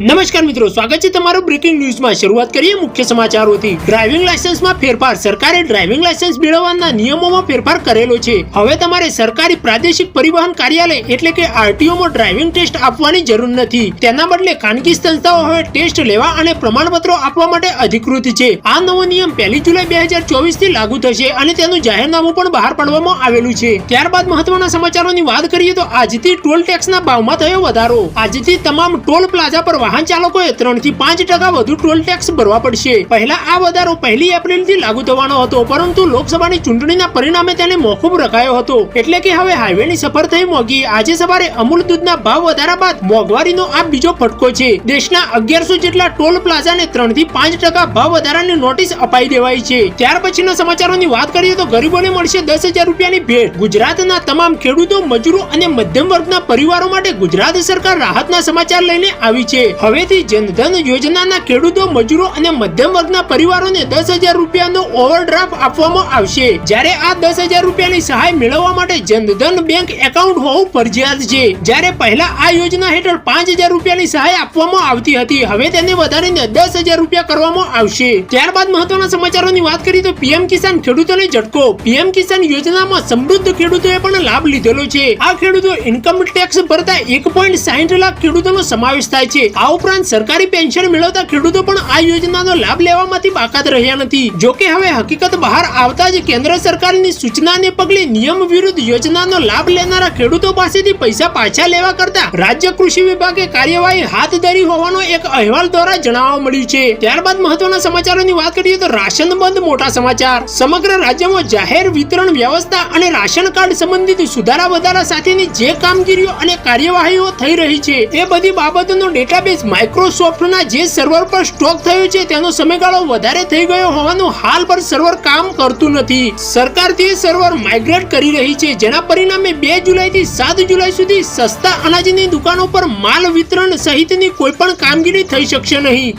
નમસ્કાર મિત્રો, સ્વાગત છે તમારું બ્રેકિંગ ન્યૂઝમાં શરૂઆત કરીએ મુખ્ય સમાચારોથી. ડ્રાઇવિંગ લાયસન્સમાં ફેરફાર. સરકારે ડ્રાઇવિંગ લાયસન્સ મેળવવાના નિયમોમાં ફેરફાર કરેલો છે. હવે તમારે સરકારી પ્રાદેશિક પરિવહન કાર્યાલય, એટલે કે આરટીઓમાં ડ્રાઇવિંગ ટેસ્ટ આપવાની જરૂર નથી. તેના બદલે ખાનગી સંસ્થાઓ હવે ટેસ્ટ લેવા અને પ્રમાણપત્રો આપવા માટે અધિકૃત છે. આ નવો નિયમ પહેલી જુલાઈ બે હજાર ચોવીસથી લાગુ થશે અને તેનું જાહેરનામું પણ બહાર પાડવામાં આવેલું છે. ત્યારબાદ મહત્વના સમાચારોની વાત કરીએ તો આજથી ટોલ ટેક્સના ભાવમાં થયો વધારો. આજથી તમામ ટોલ પ્લાઝા પર વાહન ચાલકોએ ત્રણથી પાંચ ટકા વધુ ટોલ ટેક્સ ભરવા પડશે. પહેલા આ વધારો પહેલી એપ્રિલથી લાગુ થવાનો હતો, પરંતુ લોકસભાની ચૂંટણીના પરિણામે તેને મોકૂફ રખાયો હતો. એટલે કે હવે હાઈવેની સફર થઈ મોંઘી આજે સવારે અમૂલ દૂધના ભાવ વધારા બાદ મોંઘવારીનો આ બીજો ફટકો છે. દેશના અગિયારસો જેટલા ટોલ પ્લાઝાને ત્રણથી પાંચ ટકા ભાવ વધારાની નોટિસ અપાઈ દેવાઈ છે. ત્યાર પછીના સમાચારોની વાત કરીએ તો ગરીબોને મળશે દસ હજાર રૂપિયાની ભેટ. ગુજરાતના તમામ ખેડૂતો, મજૂરો અને મધ્યમ વર્ગના પરિવારો માટે ગુજરાત સરકાર રાહતના સમાચાર લઈને આવી છે. હવેથી જનધન યોજનાના ખેડૂતો, મજૂરો અને મધ્યમ વર્ગના પરિવારોને દસ હજાર રૂપિયાનો ઓવરડ્રાફ્ટ આપવામાં આવશે. જ્યારે આ દસ હજાર રૂપિયાની સહાય મેળવવા માટે જનધન બેંક એકાઉન્ટ હોવું ફરજિયાત છે. જ્યારે પહેલા આ યોજના હેઠળ પાંચ હજાર રૂપિયાની સહાય આપવામાં આવતી હતી. હવે તેને વધારીને દસ હજાર રૂપિયા કરવામાં આવશે. ત્યારબાદ મહત્વના સમાચારોની વાત કરીએ તો પીએમ કિસાન ખેડૂતોને ઝટકો. પીએમ કિસાન યોજનામાં સમૃદ્ધ ખેડૂતોએ પણ લાભ લીધેલો છે. આ ખેડૂતો ઇન્કમ ટેક્સ ભરતા એક પોઈન્ટ સાહીઠ લાખ ખેડૂતોનો સમાવેશ થાય છે. આ ઉપરાંત સરકારી પેન્શન મેળવતા ખેડૂતો પણ આ યોજનાનો લાભ લેવામાંથી બાકાત રહ્યા નથી. જોકે હવે હકીકત બહાર આવતા જ કેન્દ્ર સરકારની સૂચનાને પગલે નિયમ વિરુદ્ધ યોજનાનો લાભ લેનારા ખેડૂતો પાસેથી પૈસા પાછા લેવા કરતા રાજ્ય કૃષિ વિભાગે કાર્યવાહી હાથ ધરી હોવાનો એક અહેવાલ દ્વારા જણાવવા મળ્યું છે. ત્યારબાદ મહત્વના સમાચારોની વાત કરીએ તો રાશન બંધ મોટા સમાચાર. સમગ્ર રાજ્યમાં જાહેર વિતરણ વ્યવસ્થા અને રાશન કાર્ડ સંબંધિત સુધારા વધારા સાથેની જે કામગીરીઓ અને કાર્યવાહીઓ થઈ રહી છે, એ બધી બાબતોનો ડેટાબેઝ માઇક્રોસોફ્ટના જે સર્વર પર સ્ટોક થયો છે, તેનો સમયગાળો વધારે થઈ ગયો હોવાનું હાલ પર સર્વર કામ કરતું નથી. સરકાર તે સર્વર માઇગ્રેટ કરી રહી છે, જેના પરિણામે બે જુલાઈ થી સાત જુલાઈ સુધી સસ્તા અનાજની દુકાનો પર માલ વિતરણ સહિતની કોઈ પણ કામગીરી થઈ શકશે નહીં.